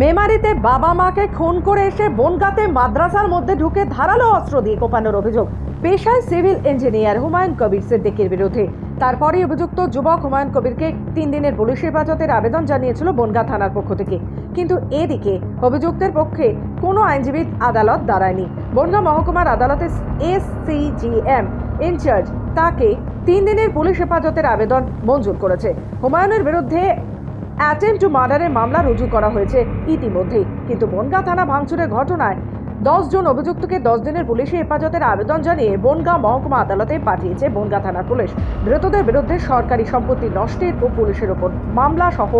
মেমারিতে বাবা মাকে খুন করে এসে বনগাতে মাদ্রাসার মধ্যে ঢুকে ধারালো অস্ত্র দিয়ে কোপানোর অভিযোগ। পেশায় সিভিল ইঞ্জিনিয়ার হুমায়ুন কবির সিদ্দিকের বিরুদ্ধে। তারপরে অভিযুক্ত যুবক হুমায়ুন কবিরকে তিন দিনের পুলিশ হেফাজতের আবেদন জানিয়েছিল বনগা থানার পক্ষ থেকে। কিন্তু এদিকে অভিযুক্তের পক্ষে কোনো আইনজীবী আদালত দাঁড়ায়নি। বনগা মহকুমার আদালতে এসসিজিএম ইনচার্জ তাকে তিন দিনের পুলিশ হেফাজতের আবেদন মঞ্জুর করেছে। হুমায়ুনের বিরুদ্ধে অ্যাটেম্প টু মার্ডারের মামলা রুজু করা হয়েছে ইতিমধ্যেই। কিন্তু বনগাঁ থানা ভাঙচুরের ঘটনায় দশ জন অভিযুক্তকে দশ দিনের পুলিশি হেফাজতের আবেদন জানিয়ে বনগাঁ মহকুমা আদালতে পাঠিয়েছে বনগাঁ থানার পুলিশ। ধৃতদের বিরুদ্ধে সরকারি সম্পত্তি নষ্টের ও পুলিশের ওপর মামলা সহ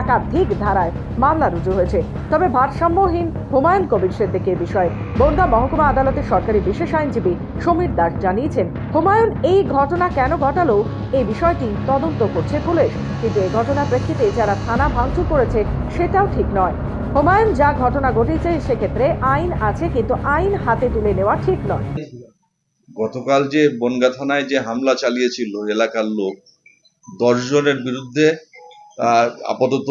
একাধিক ধারায় মামলা রুজু হয়েছে। তবে ভারসাম্যহীন হুমায়ুন কবির সিদ্দিকের বিষয়ে বনগাঁ মহকুমা আদালতের সরকারি বিশেষ আইনজীবী সমীর দাস জানিয়েছেন, হুমায়ুন, এই ঘটনা কেন ঘটালো? এই বিষয়টি তদন্ত করছে পুলিশ। কিন্তু এই ঘটনার প্রেক্ষিতে যারা থানা ভাঙচুর করেছে, সেটাও ঠিক নয়। হুমায়ুন যা ঘটনা ঘটেছে সেক্ষেত্রে আইন আছে, কিন্তু আইন হাতে তুলে নেওয়া ঠিক নয়। গতকাল যে বনগা থানায় যে হামলা চালিয়েছিল এলাকার লোক দশজনের বিরুদ্ধে আপাতত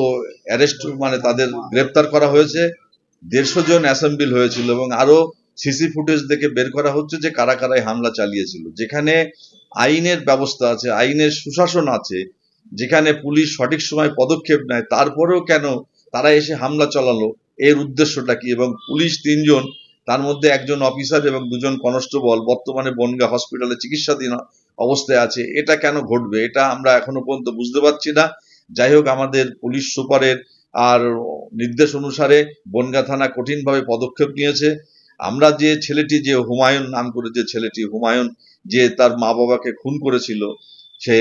অ্যারেস্ট মানে তাদের গ্রেপ্তার করা হয়েছে। দেড়শো জন অ্যাসেম্বল হয়েছিল এবং আরও সিসি ফুটেজ দেখে বের করা হচ্ছে যে কারা কারা এই হামলা চালিয়েছিল। যেখানে আইনের ব্যবস্থা আছে, আইনের সুশাসন আছে, যেখানে পুলিশ সঠিক সময় পদক্ষেপ নেয়, তারপরেও কেন তারা এসে হামলা চালালো। এর উদ্দেশ্যটা কি? এবং পুলিশ তিনজন, তার মধ্যে একজন অফিসার এবং দুজন কনস্টেবল বর্তমানে বনগা হসপিটালে চিকিৎসাধীন অবস্থায় আছে। এটা কেন ঘটবে? এটা আমরা এখনও পর্যন্ত বুঝতে পারছি না। যাই হোক, আমাদের পুলিশ সুপারের আর নির্দেশ অনুসারে বনগা থানা কঠিনভাবে পদক্ষেপ নিয়েছে। আমরা যে ছেলেটি, যে হুমায়ুন নাম করে যে ছেলেটি, হুমায়ুন যে তার মা বাবাকে খুন করেছিল, সে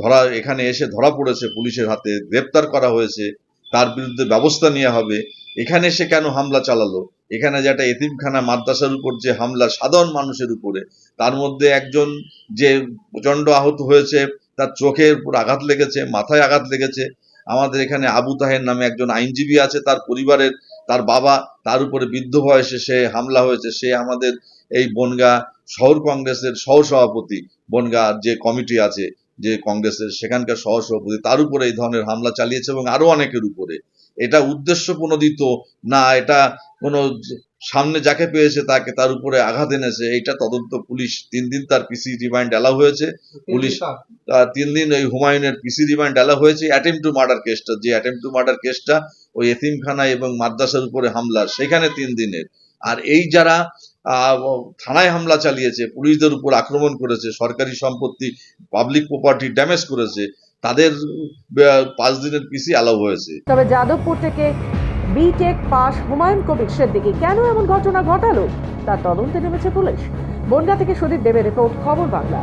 ধরা, এখানে এসে ধরা পড়েছে, পুলিশের হাতে গ্রেপ্তার করা হয়েছে। তার বিরুদ্ধে ব্যবস্থা নেওয়া হবে। এখানে সে কেন হামলা চালালো? এখানে যে একটা এতিমখানা মাদ্রাসার উপর যে হামলা সাধারণ মানুষের উপরে, তার মধ্যে একজন যে প্রচণ্ড আহত হয়েছে, তার চোখের উপর আঘাত লেগেছে, মাথায় আঘাত লেগেছে। আমাদের এখানে আবু তাহের নামে একজন আইনজীবী আছে, তার পরিবারের, তার বাবা তার উপরে বৃদ্ধ বয়সে সে হামলা হয়েছে। সে আমাদের এই বনগা শহর কংগ্রেসের সহসভাপতি। বনগা যে কমিটি আছে যে কংগ্রেসের সেখানকার সহসভাপতি তার উপরে এই ধরনের হামলা চালিয়েছে এবং আরও অনেকের উপরে। এটা উদ্দেশ্য প্রণোদিত না এটা কোনো সামনে যাকে পেয়েছে তাকে তার উপরে আঘাত এনেছে এইটা তদন্ত পুলিশ তিন দিন তার পিসি রিমাইন্ড এলাও হয়েছে। পুলিশ তিন দিন ওই হুমায়ুনের পিসি রিমান্ড এলাও হয়েছে। অ্যাটেম্প টু মার্ডার কেসটা যে অ্যাটেম্প টু মার্ডার কেসটা ওই এতিমখানা এবং মাদ্রাসার উপরে হামলা সেখানে তিন দিনের। আর এই যারা থানায় হামলা চালিয়েছে, পুলিশদের উপর আক্রমণ করেছে, সরকারি সম্পত্তি পাবলিক প্রপার্টি ড্যামেজ করেছে, তাদের পাঁচ দিনের পিসি অ্যালাউ হয়েছে। তবে যাদবপুর থেকে বিটেক পাস হুমায়ুন কবির দিকে কেন এমন ঘটনা ঘটালো, তার তদন্তে নেমেছে পুলিশ। বনগা থেকে সুদীপ দেবের রিপোর্ট, খবর বাংলা।